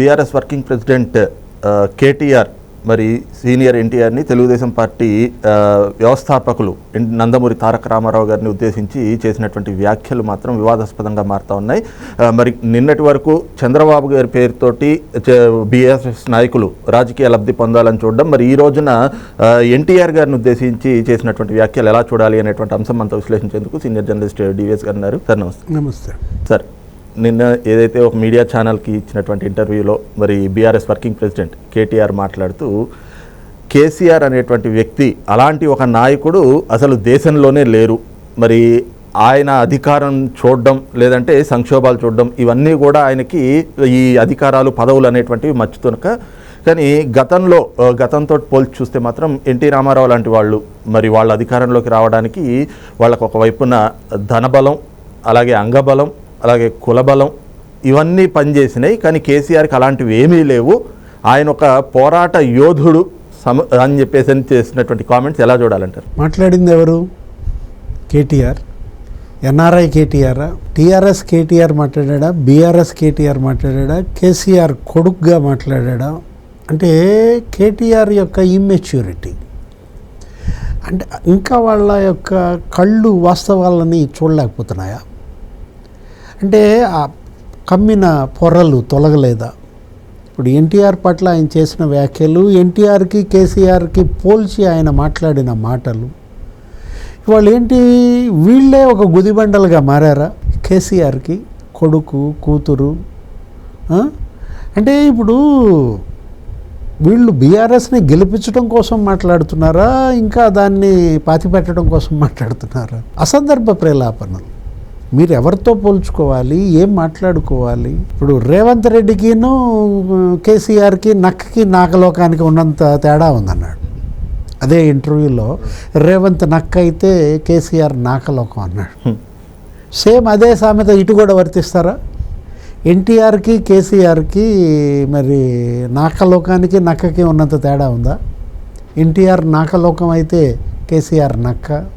BRS working president KTR మరి senior ఎన్టీఆర్ని Telugu Desam party వ్యవస్థాపకులు నందమూరి తారక రామారావు గారిని ఉద్దేశించి చేసినటువంటి వ్యాఖ్యలు మాత్రం వివాదాస్పదంగా మారుతా ఉన్నాయి. మరి నిన్నటి వరకు చంద్రబాబు గారి పేరుతోటి బీఆర్ఎస్ నాయకులు రాజకీయ లబ్ధి పొందాలని చూడడం మరి ఈ రోజున ఎన్టీఆర్ గారిని ఉద్దేశించి చేసినటువంటి వ్యాఖ్యలు ఎలా చూడాలి అనేటువంటి అంశం అంతా విశ్లేషించేందుకు సీనియర్ జర్నలిస్ట్ డివిఎస్ గారు ఉన్నారు. సార్ నమస్తే. నమస్తే. సార్ నిన్న ఏదైతే ఒక మీడియా ఛానల్కి ఇచ్చినటువంటి ఇంటర్వ్యూలో మరి బీఆర్ఎస్ వర్కింగ్ ప్రెసిడెంట్ కేటీఆర్ మాట్లాడుతూ కేసీఆర్ అనేటువంటి వ్యక్తి అలాంటి ఒక నాయకుడు అసలు దేశంలోనే లేరు. మరి ఆయన అధికారం చూడడం లేదంటే సంక్షోభాలు చూడడం ఇవన్నీ కూడా ఆయనకి ఈ అధికారాలు పదవులు అనేటువంటివి మచ్చుతునక కానీ గతంలో గతంతో పోల్చి చూస్తే మాత్రం ఎన్టీ రామారావు లాంటి వాళ్ళు మరి వాళ్ళ అధికారంలోకి రావడానికి వాళ్ళకు ఒక వైపున ధనబలం అలాగే అంగబలం అలాగే కులబలం ఇవన్నీ పనిచేసినాయి కానీ కేసీఆర్కి అలాంటివి ఏమీ లేవు. ఆయన ఒక పోరాట యోధుడు సమ అని చెప్పేసి అని చేసినటువంటి కామెంట్స్ ఎలా చూడాలంటారు? మాట్లాడింది ఎవరు? KTR. NRI KTR. TRS KTR మాట్లాడా? బీఆర్ఎస్ కేటీఆర్ మాట్లాడా? కేసీఆర్ కొడుకుగా మాట్లాడా? అంటే కేటీఆర్ యొక్క ఇమ్మెచ్యూరిటీ అంటే ఇంకా వాళ్ళ యొక్క కళ్ళు వాస్తవాలని చూడలేకపోతున్నాయా? అంటే ఆ కమ్మిన పొరలు తొలగలేదా? ఇప్పుడు ఎన్టీఆర్ పట్ల ఆయన చేసిన వ్యాఖ్యలు ఎన్టీఆర్కి కేసీఆర్కి పోల్చి ఆయన మాట్లాడిన మాటలు. ఇవాళ ఏంటి? వీళ్ళే ఒక గుదిబండలుగా మారారా? కేసీఆర్కి కొడుకు కూతురు అంటే ఇప్పుడు వీళ్ళు బీఆర్ఎస్ని గెలిపించడం కోసం మాట్లాడుతున్నారా? ఇంకా దాన్ని పాతిపెట్టడం కోసం మాట్లాడుతున్నారా? అసందర్భ ప్రేలాపనలు. మీరు ఎవరితో పోల్చుకోవాలి? ఏం మాట్లాడుకోవాలి? ఇప్పుడు రేవంత్ రెడ్డికిను కేసీఆర్కి నక్కకి నాకలోకానికి ఉన్నంత తేడా ఉందన్నాడు. అదే ఇంటర్వ్యూలో రేవంత్ నక్క అయితే కేసీఆర్ నాకలోకం అన్నాడు. సేమ్ అదే సామెత ఇటు కూడా వర్తిస్తారా? ఎన్టీఆర్కి కేసీఆర్కి మరి నాకలోకానికి నక్కకి ఉన్నంత తేడా ఉందా? ఎన్టీఆర్ నాకలోకం అయితే కేసీఆర్ నక్క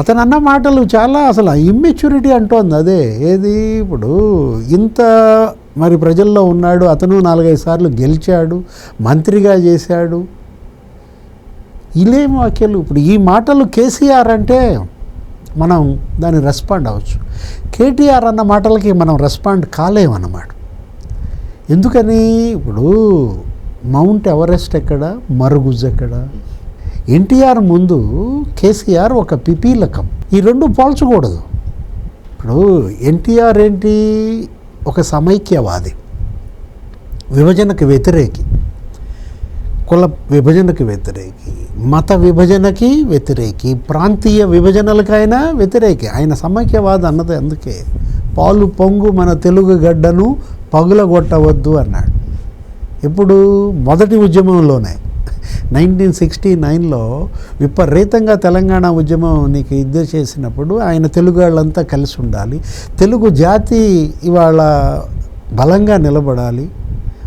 అతను అన్న మాటలు చాలా అసలు ఇమ్మెచ్యూరిటీ అంటోంది అదే. ఏది ఇప్పుడు ఇంత మరి ప్రజల్లో ఉన్నాడు అతను నాలుగైదు సార్లు గెలిచాడు మంత్రిగా చేశాడు. ఇలేం వాక్యాలు ఇప్పుడు ఈ మాటలు కేసీఆర్ అంటే మనం దాన్ని రెస్పాండ్ అవ్వచ్చు. కేటీఆర్ అన్న మాటలకి మనం రెస్పాండ్ కాలేమన్నమాట. ఎందుకని? ఇప్పుడు మౌంట్ ఎవరెస్ట్ ఎక్కడ? మరుగుజ్ ఎక్కడ? ఎన్టీఆర్ ముందు కేసీఆర్ ఒక పిపీలకం. ఈ రెండు పోల్చకూడదు. ఇప్పుడు ఎన్టీఆర్ ఏంటి? ఒక సమైక్యవాది. విభజనకు వ్యతిరేకి. కుల విభజనకి వ్యతిరేకి. మత విభజనకి వ్యతిరేకి. ప్రాంతీయ విభజనలకైనా వ్యతిరేకి. ఆయన సమైక్యవాద అన్నది అందుకే. పాలు పొంగు మన తెలుగు గడ్డను పగులగొట్టవద్దు అన్నాడు. ఇప్పుడు మొదటి ఉద్యమంలోనే. నైన్టీన్ సిక్స్టీ నైన్లో విపరీతంగా తెలంగాణ ఉద్యమం నీకు ఇది చేసినప్పుడు ఆయన తెలుగు వాళ్ళంతా కలిసి ఉండాలి. తెలుగు జాతి ఇవాళ బలంగా నిలబడాలి.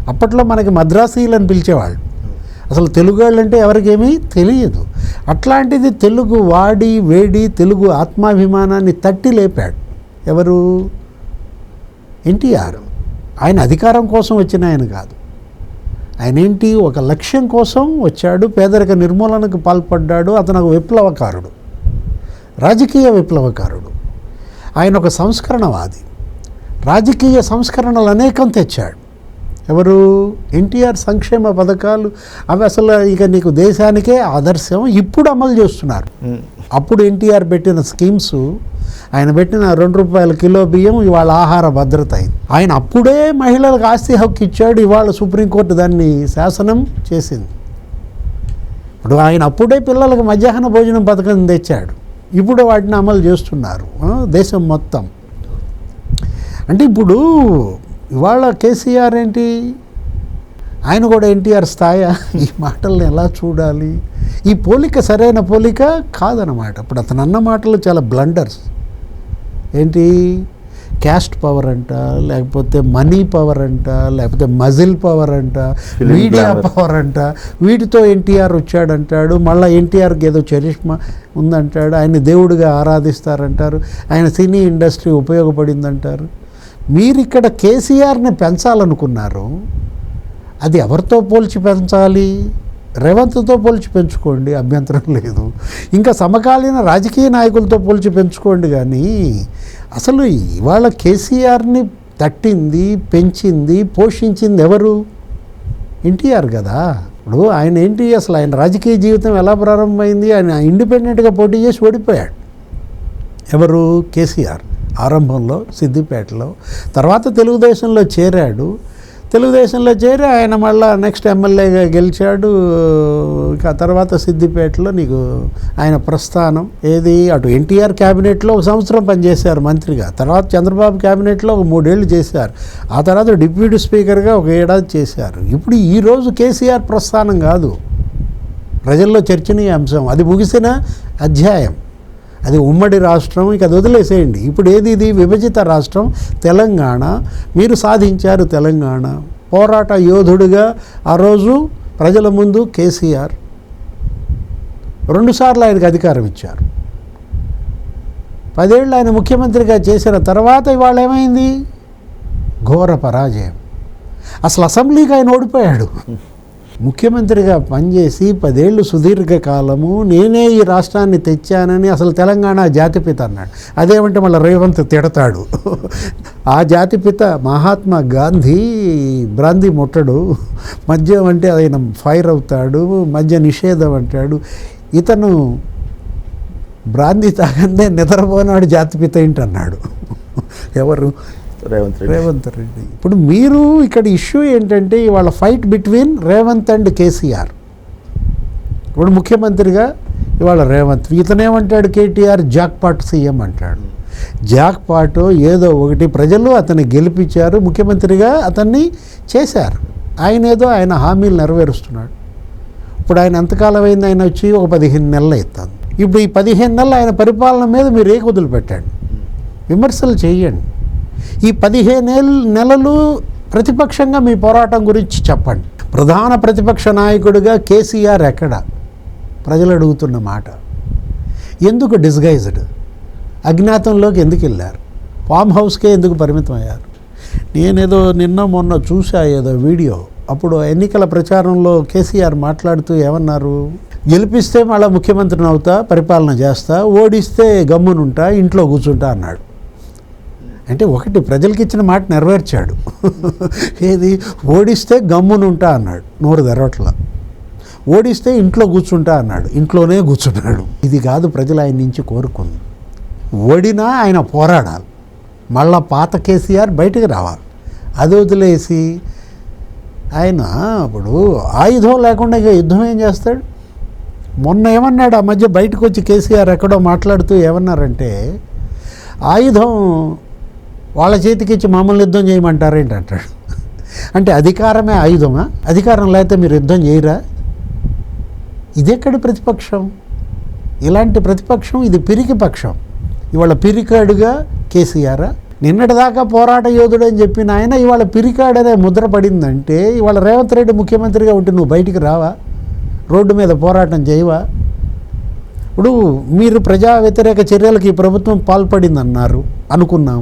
అప్పట్లో మనకి మద్రాసీలని పిలిచేవాళ్ళు. అసలు తెలుగు వాళ్ళంటే ఎవరికేమీ తెలియదు. అట్లాంటిది తెలుగు వాడి వేడి తెలుగు ఆత్మాభిమానాన్ని తట్టి లేపాడు. ఎవరు? ఎన్టీఆర్. ఆయన అధికారం కోసం వచ్చిన ఆయన కాదు. ఆయన ఏంటి? ఒక లక్ష్యం కోసం వచ్చాడు పేదరిక నిర్మూలనకు పాల్పడ్డాడు అతను ఒక విప్లవకారుడు. రాజకీయ విప్లవకారుడు. ఆయన ఒక సంస్కరణవాది. రాజకీయ సంస్కరణలు అనేకం తెచ్చాడు. ఎవరు? ఎన్టీఆర్ సంక్షేమ పథకాలు. అవి అసలు ఇక నీకు దేశానికే ఆదర్శం. ఇప్పుడు అమలు చేస్తున్నారు. అప్పుడు ఎన్టీఆర్ పెట్టిన స్కీమ్స్ ఆయన పెట్టిన రెండు రూపాయల కిలో బియ్యం ఇవాళ ఆహార భద్రత అయింది. ఆయన అప్పుడే మహిళలకు ఆస్తి హక్కు ఇచ్చాడు ఇవాళ సుప్రీంకోర్టు దాన్ని శాసనం చేసింది. ఇప్పుడు ఆయన అప్పుడే పిల్లలకు మధ్యాహ్న భోజనం పథకం తెచ్చాడు. ఇప్పుడు వాటిని అమలు చేస్తున్నారు దేశం మొత్తం. అంటే ఇప్పుడు ఇవాళ కేసీఆర్ ఏంటి? ఆయన కూడా ఎన్టీఆర్ స్థాయి ఈ మాటల్ని ఎలా చూడాలి? ఈ పోలిక సరైన పోలిక కాదనమాట ఇప్పుడు అతను అన్న మాటలు చాలా బ్లండర్స్. ఏంటి? క్యాస్ట్ పవర్ అంట లేకపోతే మనీ పవర్ అంట లేకపోతే మజిల్ పవర్ అంట మీడియా. పవర్ అంట. వీటితో ఎన్టీఆర్ వచ్చాడంటాడు మళ్ళీ ఎన్టీఆర్కి ఏదో చరిష్మా ఉందంటాడు ఆయన దేవుడిగా ఆరాధిస్తారంటారు ఆయన సినీ ఇండస్ట్రీ ఉపయోగపడిందంటారు. మీరు ఇక్కడ కేసీఆర్ని పెంచాలనుకున్నారు అది ఎవరితో పోల్చి పెంచాలి? రేవంత్తో పోల్చి పెంచుకోండి అభ్యంతరం లేదు. ఇంకా సమకాలీన రాజకీయ నాయకులతో పోల్చి పెంచుకోండి కానీ అసలు ఇవాళ కేసీఆర్ని తట్టింది పెంచింది పోషించింది ఎవరు? ఎన్టీఆర్ కదా. ఇప్పుడు ఆయన ఏంటి అసలు? ఆయన రాజకీయ జీవితం ఎలా ప్రారంభమైంది? ఆయన ఇండిపెండెంట్గా పోటీ చేసి ఓడిపోయాడు. ఎవరు? కేసీఆర్. ఆరంభంలో సిద్దిపేటలో తర్వాత తెలుగుదేశంలో చేరాడు. తెలుగుదేశంలో చేరి ఆయన మళ్ళా నెక్స్ట్ ఎమ్మెల్యేగా గెలిచాడు. ఇక ఆ తర్వాత సిద్దిపేటలో నీకు ఆయన ప్రస్థానం. ఏది? అటు ఎన్టీఆర్ క్యాబినెట్లో ఒక సంవత్సరం పనిచేశారు మంత్రిగా. తర్వాత చంద్రబాబు క్యాబినెట్లో ఒక మూడేళ్ళు చేశారు. ఆ తర్వాత డిప్యూటీ స్పీకర్గా ఒక ఏడాది చేశారు. ఇప్పుడు ఈరోజు కేసీఆర్ ప్రస్థానం కాదు. ప్రజల్లో చర్చనీయ అంశం అది ముగిసిన అధ్యాయం. అది ఉమ్మడి రాష్ట్రం ఇక అది వదిలేసేయండి. ఇప్పుడు ఏది ఇది? విభజిత రాష్ట్రం తెలంగాణ. మీరు సాధించారు తెలంగాణ. పోరాట యోధుడిగా ఆ రోజు ప్రజల ముందు కేసీఆర్. రెండుసార్లు ఆయనకు అధికారం ఇచ్చారు. పదేళ్ళు ఆయన ముఖ్యమంత్రిగా చేసిన తర్వాత ఇవాళ ఏమైంది? ఘోర పరాజయం. అసలు అసెంబ్లీకి ఆయన ఓడిపోయాడు. ముఖ్యమంత్రిగా పనిచేసి పదేళ్ళు సుదీర్ఘ కాలము నేనే ఈ రాష్ట్రాన్ని తెచ్చానని అసలు తెలంగాణ జాతిపిత అన్నాడు. అదేమంటే మళ్ళీ రేవంత్ తిడతాడు. ఆ జాతిపిత మహాత్మా గాంధీ బ్రాంది ముట్టడు. మద్యం అంటే ఆయన ఫైర్ అవుతాడు మద్య నిషేధం అంటాడు. ఇతను బ్రాంది తాగందే నిద్రపోనాడు జాతిపిత ఏంటన్నాడు. ఎవరు? రేవంత్ రెడ్డి. రేవంత్ రెడ్డి. ఇప్పుడు మీరు ఇక్కడ ఇష్యూ ఏంటంటే ఇవాళ fight between Revanth and KCR. ఇప్పుడు ముఖ్యమంత్రిగా ఇవాళ రేవంత్. ఇతనేమంటాడు కేటీఆర్ జాక్పాట్ సీఎం అంటాడు. జాక్పాట్ ఏదో ఒకటి ప్రజలు అతన్ని గెలిపించారు ముఖ్యమంత్రిగా అతన్ని చేశారు. ఆయన ఏదో ఆయన హామీలు నెరవేరుస్తున్నాడు. ఇప్పుడు ఆయన ఎంతకాలం అయింది ఆయన వచ్చి ఒక పదిహేను నెలలు అవుతుంది ఇప్పుడు ఈ పదిహేను నెలలు ఆయన పరిపాలన మీద మీరు ఏ వదిలిపెట్టండి విమర్శలు చేయండి. ఈ పదిహేను నెలలు ప్రతిపక్షంగా మీ పోరాటం గురించి చెప్పండి. ప్రధాన ప్రతిపక్ష నాయకుడిగా కేసీఆర్ ఎక్కడ? ప్రజలు అడుగుతున్న మాట. ఎందుకు డిస్గైజ్డ్ అజ్ఞాతంలోకి ఎందుకు వెళ్ళారు? ఫామ్ హౌస్కే ఎందుకు పరిమితం అయ్యారు? నేనేదో నిన్న మొన్న చూసా ఏదో వీడియో. అప్పుడు ఎన్నికల ప్రచారంలో కేసీఆర్ మాట్లాడుతూ ఏమన్నారు? గెలిపిస్తే మళ్ళీ ముఖ్యమంత్రిని అవుతా పరిపాలన చేస్తా ఓడిస్తే గమ్మునుంటా ఇంట్లో కూర్చుంటా అన్నాడు. అంటే ఒకటి ప్రజలకి ఇచ్చిన మాట నెరవేర్చాడు. ఏది? ఓడిస్తే గమ్మునుంటా అన్నాడు నోరు తెరవట్ల. ఓడిస్తే ఇంట్లో కూర్చుంటా అన్నాడు. ఇంట్లోనే కూర్చున్నాడు. ఇది కాదు ప్రజలు ఆయన నుంచి కోరుకుంది. ఓడినా ఆయన పోరాడాలి. మళ్ళా పాత కేసీఆర్ బయటకు రావాలి. అది వదిలేసి ఆయన ఇప్పుడు ఆయుధం లేకుండా ఇక యుద్ధం ఏం చేస్తాడు? మొన్న ఏమన్నాడు? ఆ మధ్య బయటకు వచ్చి కేసీఆర్ ఎక్కడో మాట్లాడుతూ ఏమన్నారంటే ఆయుధం వాళ్ళ చేతికి ఇచ్చి మమ్మల్ని యుద్ధం చేయమంటారేంటి అంటాడు? అంటే అధికారమే ఆయుధమా? అధికారం లేకపోతే మీరు యుద్ధం చేయరా? ఇదెక్కడి ప్రతిపక్షం? ఇలాంటి ప్రతిపక్షం ఇది పిరికి పక్షం. ఇవాళ పిరికాడుగా కేసీఆర్? నిన్నటిదాకా పోరాట యోధుడు అని చెప్పిన ఆయన ఇవాళ పిరికాడనే ముద్ర పడిందంటే ఇవాళ రేవంత్ రెడ్డి ముఖ్యమంత్రిగా ఉంటే నువ్వు బయటికి రావా? రోడ్డు మీద పోరాటం చేయవా? ఇప్పుడు మీరు ప్రజా వ్యతిరేక చర్యలకు ఈ ప్రభుత్వం పాల్పడిందన్నారు అనుకున్నాం.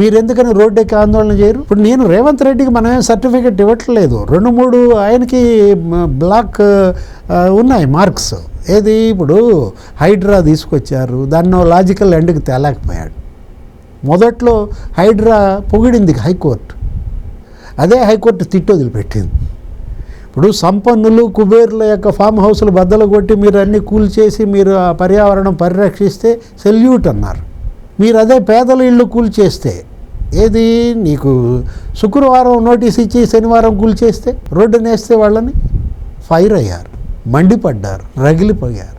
మీరు ఎందుకని రోడ్డు ఎక్కి ఆందోళన చేయరు? ఇప్పుడు నేను రేవంత్ రెడ్డికి మనమేం సర్టిఫికెట్ ఇవ్వట్లేదు. రెండు మూడు ఆయనకి బ్లాక్ ఉన్నాయి మార్క్స్. ఏది? ఇప్పుడు హైడ్రా తీసుకొచ్చారు. దాన్ని లాజికల్ ఎండ్కి తేలేకపోయాడు. మొదట్లో హైడ్రా పొగిడింది హైకోర్టు. అదే హైకోర్టు తిట్టు వదిలిపెట్టింది. ఇప్పుడు సంపన్నులు కుబేర్ల యొక్క ఫామ్ హౌస్లు బద్దలు కొట్టి మీరు అన్నీ కూల్చేసి మీరు ఆ పర్యావరణం పరిరక్షిస్తే సెల్యూట్ అన్నారు. మీరు అదే పేదల ఇళ్ళు కూల్చేస్తే ఏది నీకు శుక్రవారం నోటీస్ ఇచ్చి శనివారం కూల్చేస్తే రోడ్డు నేస్తే వాళ్ళని? ఫైర్ అయ్యారు మండిపడ్డారు రగిలిపోయారు.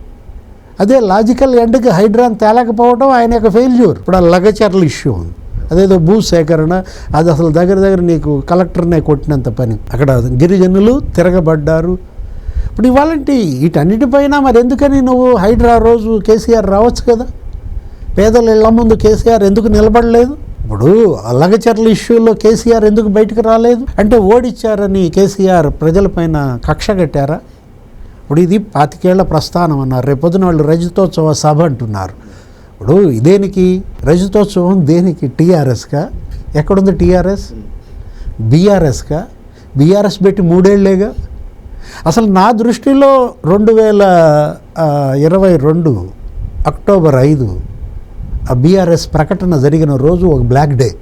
అదే లాజికల్ ఎండ్కి హైడ్రాన్ తేలకపోవడం ఆయన యొక్క ఫెయిల్యూర్. ఇప్పుడు ఆ లగచర్ల ఇష్యూ ఉంది. అదేదో భూ సేకరణ అది అసలు దగ్గర దగ్గర నీకు కలెక్టర్నే కొట్టినంత పని. అక్కడ గిరిజనులు తిరగబడ్డారు. ఇప్పుడు ఇవాళంటి వీటన్నిటిపైన మరి ఎందుకని నువ్వు హైడ్రా రోజు కేసీఆర్ రావచ్చు కదా? పేదల ఇళ్ళ ముందు కేసీఆర్ ఎందుకు నిలబడలేదు? ఇప్పుడు అల్లగచర్ల ఇష్యూలో కేసీఆర్ ఎందుకు బయటకు రాలేదు? అంటే ఓడిచ్చారని కేసీఆర్ ప్రజలపైన కక్ష కట్టారా? ఇప్పుడు ఇది పాతికేళ్ళ ప్రస్థానం అన్నారు. రేపొద్దున వాళ్ళు రజతోత్సవ సభ అంటున్నారు. ఇప్పుడు దేనికి రజతోత్సవం దేనికి? టీఆర్ఎస్గా ఎక్కడుంది టీఆర్ఎస్? బీఆర్ఎస్గా బీఆర్ఎస్ పెట్టి మూడేళ్ళేగా? అసలు నా దృష్టిలో రెండు వేల ఇరవై రెండు అక్టోబర్ ఐదు బీఆర్ఎస్ ప్రకటన జరిగిన రోజు ఒక బ్లాక్ డే.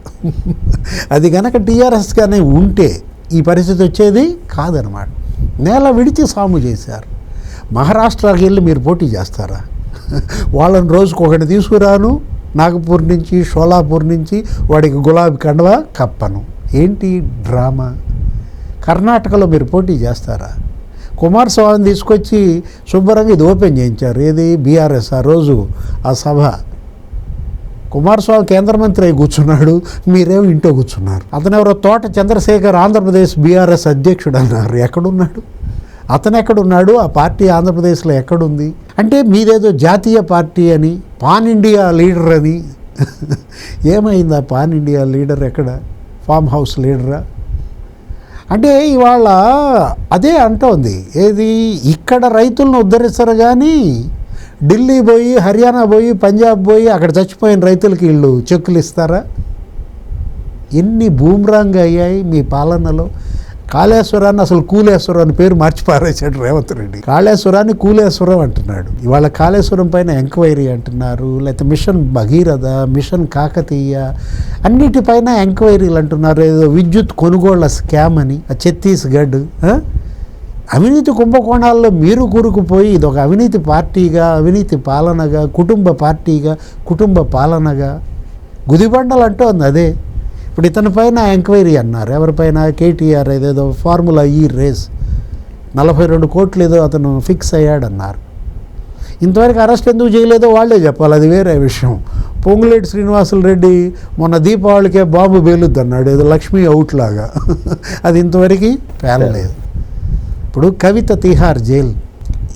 అది కనుక టీఆర్ఎస్గానే ఉంటే ఈ పరిస్థితి వచ్చేది కాదనమాట. నేల విడిచి సాము చేశారు. మహారాష్ట్రకి వెళ్ళి మీరు పోటీ చేస్తారా? వాళ్ళని రోజుకు ఒకటి తీసుకురాను నాగపూర్ నుంచి షోలాపూర్ నుంచి వాడికి గులాబీ కండవ కప్పను. ఏంటి డ్రామా? కర్ణాటకలో మీరు పోటీ చేస్తారా? కుమారస్వామిని తీసుకొచ్చి శుభ్రంగా ఇది ఓపెన్ చేయించారు. ఏది? బీఆర్ఎస్ ఆ రోజు ఆ సభ. కుమారస్వామి కేంద్ర మంత్రి అయి కూర్చున్నాడు మీరేమో ఇంట్లో కూర్చున్నారు? అతను ఎవరో తోట చంద్రశేఖర్ ఆంధ్రప్రదేశ్ బీఆర్ఎస్ అధ్యక్షుడు అన్నారు ఎక్కడున్నాడు? అతను ఎక్కడున్నాడు? ఆ పార్టీ ఆంధ్రప్రదేశ్లో ఎక్కడుంది? అంటే మీదేదో జాతీయ పార్టీ అని పాన్ ఇండియా లీడర్ అని. ఏమైంది ఆ పాన్ ఇండియా లీడర్ ఎక్కడ? ఫామ్ హౌస్ లీడరా? అంటే ఇవాళ అదే అంటోంది. ఏది? ఇక్కడ రైతులను ఉద్ధరిస్తారు కానీ ఢిల్లీ పోయి హర్యానా పోయి పంజాబ్ పోయి అక్కడ చచ్చిపోయిన రైతులకి వీళ్ళు చెక్కులు ఇస్తారా? ఎన్ని బూమ్రాంగ్ అయ్యాయి మీ పాలనలో. కాళేశ్వరాన్ని అసలు కూలేశ్వరం అని పేరు మార్చి పారేశాడు రేవంత్ రెడ్డి. కాళేశ్వరాన్ని కూలేశ్వరం అంటున్నాడు. ఇవాళ కాళేశ్వరం పైన ఎంక్వైరీ అంటున్నారు లేకపోతే మిషన్ భగీరథ మిషన్ కాకతీయ అన్నిటిపైన ఎంక్వైరీలు అంటున్నారు. ఏదో విద్యుత్ కొనుగోళ్ళ స్కామ్ అని ఛత్తీస్గఢ్ అవినీతి కుంభకోణాల్లో మీరు కూరుకుపోయి ఇది ఒక అవినీతి పార్టీగా అవినీతి పాలనగా కుటుంబ పార్టీగా కుటుంబ పాలనగా గుదిబండలు అంటోంది అదే. ఇప్పుడు ఇతని పైన ఎంక్వైరీ అన్నారు. ఎవరిపైన? కేటీఆర్ ఏదేదో ఫార్ములా ఈ రేస్. నలభై రెండు కోట్లు ఏదో అతను ఫిక్స్ అయ్యాడన్నారు. ఇంతవరకు అరెస్ట్ ఎందుకు చేయలేదో వాళ్ళే చెప్పాలి. అది వేరే విషయం. పొంగులేటి శ్రీనివాసులు రెడ్డి మొన్న దీపావళికే బాంబు పేలుద్ది అన్నాడు ఏదో లక్ష్మీ అవుట్ లాగా అది ఇంతవరకు పేలలేదు. ఇప్పుడు కవిత తిహార్ జైల్.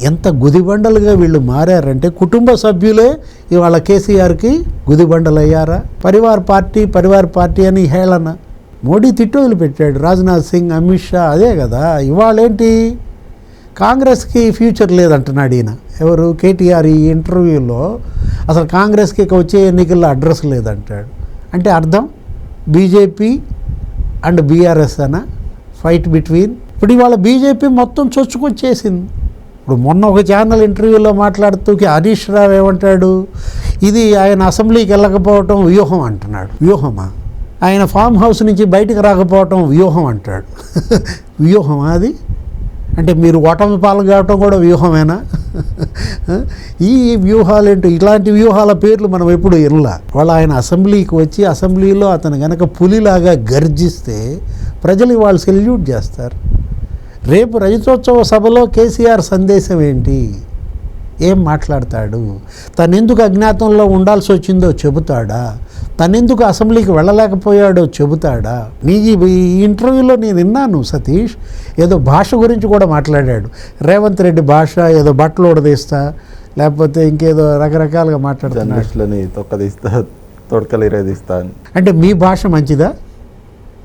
ఎంత గుదిబండలుగా వీళ్ళు మారారంటే కుటుంబ సభ్యులే ఇవాళ కేసీఆర్కి గుదిబండలు అయ్యారా పరివార్ పార్టీ పరివార్ పార్టీ అని హేళన. మోడీ తిట్టు పెట్టాడు రాజ్నాథ్ సింగ్ అమిత్ షా అదే కదా. ఇవాళేంటి? కాంగ్రెస్కి ఫ్యూచర్ లేదంటున్నాడు ఈయన. ఎవరు? కేటీఆర్ ఈ ఇంటర్వ్యూలో అసలు కాంగ్రెస్కి ఇక వచ్చే ఎన్నికల్లో అడ్రస్ లేదంటాడు. అంటే అర్థం? బీజేపీ అండ్ బీఆర్ఎస్ అనా? Fight between? ఇప్పుడు ఇవాళ బీజేపీ మొత్తం చొచ్చుకొచ్చేసింది ఇప్పుడు మొన్న ఒక ఛానల్ ఇంటర్వ్యూలో మాట్లాడుతూ హరీష్ రావు ఏమంటాడు? ఇది ఆయన అసెంబ్లీకి వెళ్ళకపోవటం వ్యూహం అంటున్నాడు. వ్యూహమా? ఆయన ఫామ్ హౌస్ నుంచి బయటికి రాకపోవటం వ్యూహం అంటాడు. వ్యూహమా అది? అంటే మీరు ఓటమి పాలు కావటం కూడా వ్యూహమేనా? ఈ వ్యూహాలు ఏంటో? ఇలాంటి వ్యూహాల పేర్లు మనం ఎప్పుడు వినలా. వాళ్ళు ఆయన అసెంబ్లీకి వచ్చి అసెంబ్లీలో అతను కనుక పులిలాగా గర్జిస్తే ప్రజలు వాళ్ళు సెల్యూట్ చేస్తారు. రేపు రజతోత్సవ సభలో కేసీఆర్ సందేశం ఏంటి? ఏం మాట్లాడతాడు? తనెందుకు అజ్ఞాతంలో ఉండాల్సి వచ్చిందో చెబుతాడా? తనెందుకు అసెంబ్లీకి వెళ్ళలేకపోయాడో చెబుతాడా? నీ ఈ ఇంటర్వ్యూలో నేను విన్నాను సతీష్ ఏదో భాష గురించి కూడా మాట్లాడాడు. రేవంత్ రెడ్డి భాష ఏదో బట్టలు ఉడదీస్తా లేకపోతే ఇంకేదో రకరకాలుగా మాట్లాడుతున్నాడు. జర్నలిస్టులని తొక్కదీస్తా తొడకలు ఇరేదిస్తా అని. అంటే మీ భాష మంచిదా?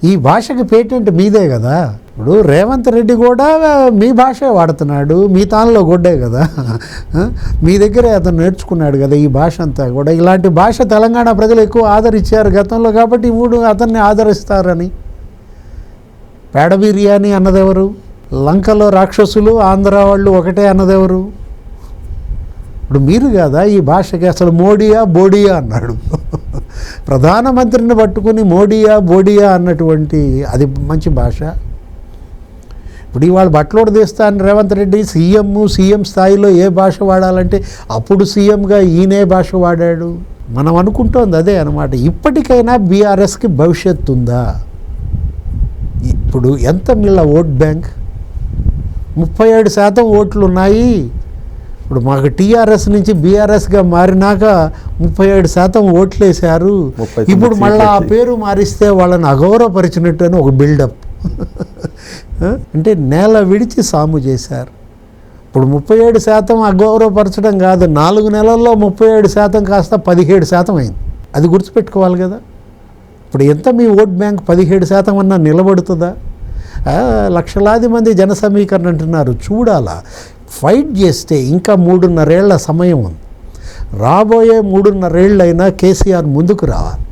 ఈ భాషకి పేటెంట్ మీదే కదా? ఇప్పుడు రేవంత్ రెడ్డి కూడా మీ భాషే వాడుతున్నాడు మీ తానులో గొడ్డే కదా. మీ దగ్గరే అతను నేర్చుకున్నాడు కదా ఈ భాష అంతా కూడా. ఇలాంటి భాష తెలంగాణ ప్రజలు ఎక్కువ ఆదరించారు గతంలో కాబట్టి ఇప్పుడు అతన్ని ఆదరిస్తారని. పేడ బిర్యానీ అన్నదెవరు? లంకలో రాక్షసులు ఆంధ్ర వాళ్ళు ఒకటే అన్నదెవరు? ఇప్పుడు మీరు కదా ఈ భాషకి అసలు మోడియా బోడియా అన్నాడు. ప్రధానమంత్రిని పట్టుకుని మోడియా బోడియా అన్నటువంటి అది మంచి భాష. ఇప్పుడు ఇవాళ బట్టలోడు తీస్తా అని రేవంత్ రెడ్డి సీఎం సీఎం స్థాయిలో ఏ భాష వాడాలంటే అప్పుడు సీఎంగా ఈయనే భాష వాడాడు. మనం అనుకుంటోంది అదే అనమాట ఇప్పటికైనా బీఆర్ఎస్కి భవిష్యత్తు ఉందా? ఇప్పుడు ఎంత మిల్ల ఓట్ బ్యాంక్? ముప్పై ఏడు శాతం ఓట్లు ఉన్నాయి ఇప్పుడు మాకు టీఆర్ఎస్ నుంచి బీఆర్ఎస్గా మారినాక ముప్పై ఏడు శాతం ఓట్లు వేశారు ఇప్పుడు మళ్ళీ ఆ పేరు మారిస్తే వాళ్ళని అగౌరవపరిచినట్టు అని ఒక బిల్డప్. అంటే నేల విడిచి సాము చేశారు. ఇప్పుడు ముప్పై ఏడు శాతం అగౌరవపరచడం కాదు నాలుగు నెలల్లో ముప్పై ఏడు శాతం కాస్త పదిహేడు శాతం అయింది. అది గుర్తుపెట్టుకోవాలి కదా. ఇప్పుడు ఎంత మీ ఓట్ బ్యాంక్ పదిహేడు శాతం అన్నా నిలబడుతుందా? లక్షలాది మంది జన సమీకరణ అంటున్నారు. చూడాలా. ఫైట్ చేస్తే ఇంకా మూడున్నరేళ్ళ సమయం ఉంది. రాబోయే మూడున్నరేళ్ళైనా కేసీఆర్ ముందుకు రావాలి.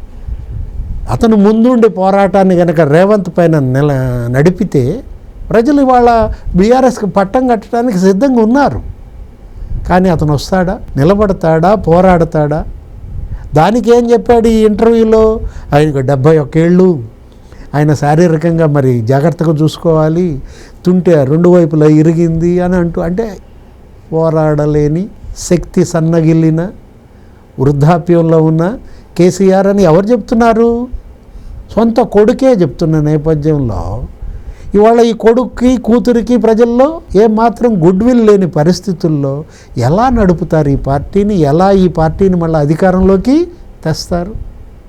అతను ముందుండి పోరాటాన్ని కనుక రేవంత్ పైన నెల నడిపితే ప్రజలు ఇవాళ బీఆర్ఎస్కి పట్టం కట్టడానికి సిద్ధంగా ఉన్నారు. కానీ అతను వస్తాడా? నిలబడతాడా? పోరాడతాడా? దానికి ఏం చెప్పాడు ఈ ఇంటర్వ్యూలో? ఆయనకు డెబ్భై ఒక్కేళ్ళు ఆయన శారీరకంగా మరి జాగ్రత్తగా చూసుకోవాలి. తుంటే రెండు వైపులా ఇరిగింది అని అంటూ అంటే పోరాడలేని శక్తి సన్నగిల్లిన వృద్ధాప్యంలో ఉన్న కేసీఆర్ అని ఎవరు చెప్తున్నారు? సొంత కొడుకే చెప్తున్న నేపథ్యంలో ఇవాళ ఈ కొడుక్కి కూతురికి ప్రజల్లో ఏమాత్రం గుడ్ విల్ లేని పరిస్థితుల్లో ఎలా నడుపుతారు ఈ పార్టీని? ఎలా ఈ పార్టీని మళ్ళీ అధికారంలోకి తెస్తారు?